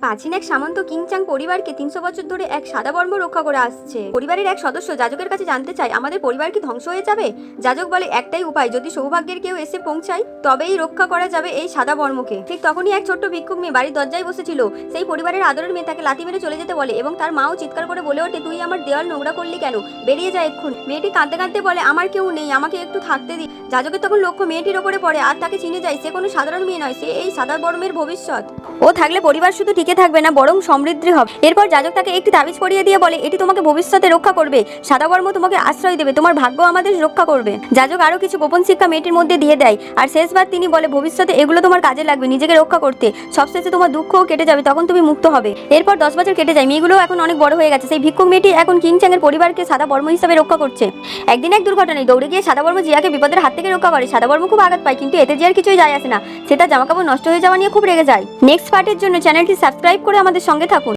প্রাচীন এক সামন্ত কিংচাং পরিবারকে তিনশো বছর ধরে এক সাদা বর্ম রক্ষা করে আসছে। পরিবারের এক সদস্য যাজকের কাছে জানতে চায়, আমাদের পরিবার কি ধ্বংস হয়ে যাবে? যাজক বলে, একটাই উপায়, যদি সৌভাগ্যের কেউ এসে পৌঁছায়, তবেই রক্ষা করা যাবে এই সাদা বর্মকে ঠিক তখনই এক ছোট্ট ভিক্ষুক মেয়ে বাড়ির দরজায় বসেছিল। সেই পরিবারের আদরের মেয়ে তাকে লাথি মেরে চলে যেতে বলে এবং তার মাও চিৎকার করে বলে ওঠে, তুই আমার দেওয়াল নোংরা করলি কেন? বেরিয়ে যায় এক্ষুন। মেয়েটি কাঁদতে কাঁদতে বলে, আমার কেউ নেই, আমাকে একটু থাকতে দি। যাজকের তখন লক্ষ্য মেয়েটির ওপরে পড়ে, আর তাকে চিনে যায়, সে কোনো সাধারণ মেয়ে নয়, সে এই সাদা বর্মের ভবিষ্যৎ। ও থাকলে পরিবার শুধু টিকে থাকবে না, বরং সমৃদ্ধি হবে। এরপর যাজক তাকে একটি তাবিজ পরিয়ে দিয়ে বলে, এটি তোমাকে ভবিষ্যতে রক্ষা করবে। সাদা বর্ম তোমাকে আশ্রয় দেবে। তোমার ভাগ্য আমাদের রক্ষা করবে। যাজক আরও কিছু গোপন শিক্ষা মেয়েটির মধ্যে দিয়ে দেয়। আর শেষবার তিনি বলে, ভবিষ্যতে এগুলো তোমার কাজে লাগবে, নিজেকে রক্ষা করতে। সবশেষে তোমার দুঃখও কেটে যাবে, তখন তুমি মুক্ত হবে। এরপর দশ বছর কেটে যায়। মেয়েগুলো এখন অনেক বড় হয়ে গেছে। সেই ভিক্ষুক মেয়েটি এখন কিংচাংয়ের পরিবারকে সাদা বর্ম হিসাবে রক্ষা করছে। একদিন এক দুর্ঘটনায় দৌড়ে গিয়ে সাদা বর্ম জিয়াকে বিপদের হাত থেকে রক্ষা করে। সাদা বর্ম খুব আঘাত পায়, কিন্তু এতে জিয়ার কিছুই যায় আসে না। সে তার জামাকাপড় নষ্ট হয়ে যাওয়া নিয়ে খুব রেগে যায়। নেক্সট পার্টের জন্য চ্যানেলটি সাবস্ক্রাইব করে আমাদের সঙ্গে থাকুন।